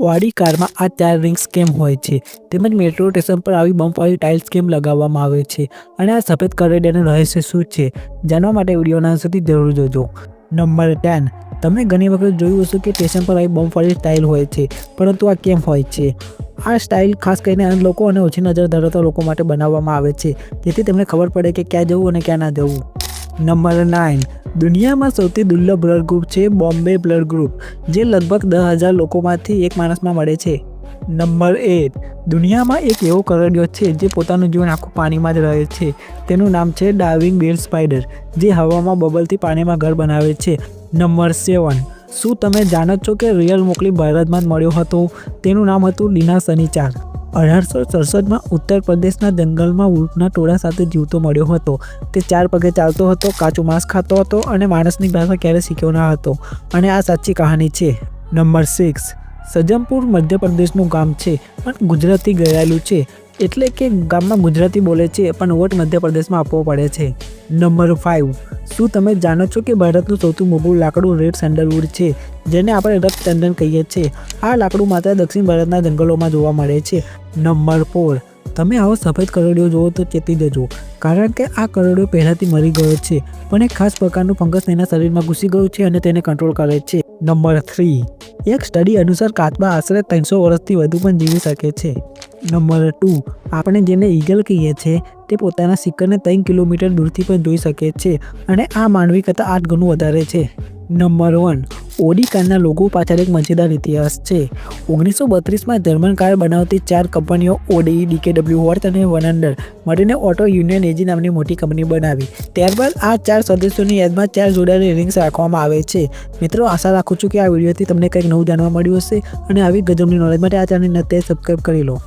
Audi કારમાં આ ચાર રિંગ્સ કેમ હોય છે? તેમજ મેટ્રો સ્ટેશન પર આવી બમ્પવાળી ટાઇલ્સ કેમ લગાવવામાં આવે છે? અને આ સફેદ કરેડિયાનું રહસ્ય શું છે? જાણવા માટે વિડીયોના સુધી જરૂર જોજો. Number ten. તમે ઘણી વખત જોયું હશે કે સ્ટેશન પર આવી બમ્પવાળી સ્ટાઇલ હોય છે, પરંતુ આ કેમ હોય છે? આ સ્ટાઇલ ખાસ કરીને લોકો અને ઓછી નજર ધરાવતા લોકો માટે બનાવવામાં આવે છે, જેથી તેમને ખબર પડે કે ક્યાં જવું અને ક્યાં ના જવું. Number nine. દુનિયામાં સૌથી દુર્લભ બ્લડ ગ્રુપ છે બોમ્બે બ્લડ ગ્રુપ, જે લગભગ દસ હજાર લોકોમાંથી એક માણસમાં મળે છે. નંબર એટ દુનિયામાં એક એવો કરડિયો છે જે પોતાનું જીવન આખું પાણીમાં જ રહે છે. તેનું નામ છે ડાર્વિંગ બેલ સ્પાઈડર જે હવામાં બબલથી પાણીમાં ઘર બનાવે છે. નંબર સેવન, શું તમે જાણો છો કે રિયલ મોકલી ભારતમાં જ મળ્યો હતો? તેનું નામ હતું ડીના સનીચાર અઢારસો સડસઠમાં ઉત્તર પ્રદેશના જંગલમાં ઊંટના ટોળા સાથે જીવતો મળ્યો હતો. તે ચાર પગે ચાલતો હતો, કાચું માંસ ખાતો હતો અને માણસની ભાષા ક્યારેય શીખ્યો ન હતો. અને આ સાચી કહાની છે. Number six. સજમપુર મધ્યપ્રદેશનું ગામ છે પણ ગુજરાતી ગયેલું છે. એટલે કે ગામમાં ગુજરાતી બોલે છે પણ વોટ મધ્યપ્રદેશમાં આપવો પડે છે. નંબર ફાઇવ શું તમે જાણો છો કે ભારતનું સૌથી મોટું લાકડું રેડ સેન્ડલવુડ છે, જેને આપણે રક્ત ચંદન કહીએ છીએ? આ લાકડું માત્ર દક્ષિણ ભારતના જંગલોમાં જોવા મળે છે. નંબર ફોર તમે આવો સફેદ કરોડિયો જુઓ તો ચેતી જજો કારણ કે આ કરોડિયો પહેલાંથી મરી ગયો છે, પણ એક ખાસ પ્રકારનું ફંગસ તેના શરીરમાં ઘૂસી ગયું છે અને તેને કંટ્રોલ કરે છે. નંબર થ્રી એક સ્ટડી અનુસાર કાચબા આશરે ત્રણસો વર્ષથી વધુ પણ જીવી શકે છે. નંબર ટુ આપણે જેને ઈગલ કહીએ છીએ તે પોતાના શિખરને ત્રણ કિલોમીટર દૂરથી પણ જોઈ શકે છે અને આ માનવી કરતાં આઠ ગણું વધારે છે. નંબર વન ઓડી કારના લોગો પાછળ એક મજેદાર ઇતિહાસ છે. ઓગણીસો બત્રીસમાં જર્મન કાર બનાવતી ચાર કંપનીઓ ઓડી, ડીકેડબ્લ્યુ વોર્થ અને વનંડર મળીને ઓટો યુનિયન એજી નામની મોટી કંપની બનાવી. ત્યારબાદ આ ચાર સદસ્યોની યાદમાં ચાર જોડાયેલી રિંગ્સ રાખવામાં આવે છે. મિત્રો, આશા રાખું છું કે આ વિડીયોથી તમને કંઈક નવું જાણવા મળ્યું હશે અને આવી ગજબની નોલેજ માટે આ ચેનલને અત્યારે સબસ્ક્રાઈબ કરી લો.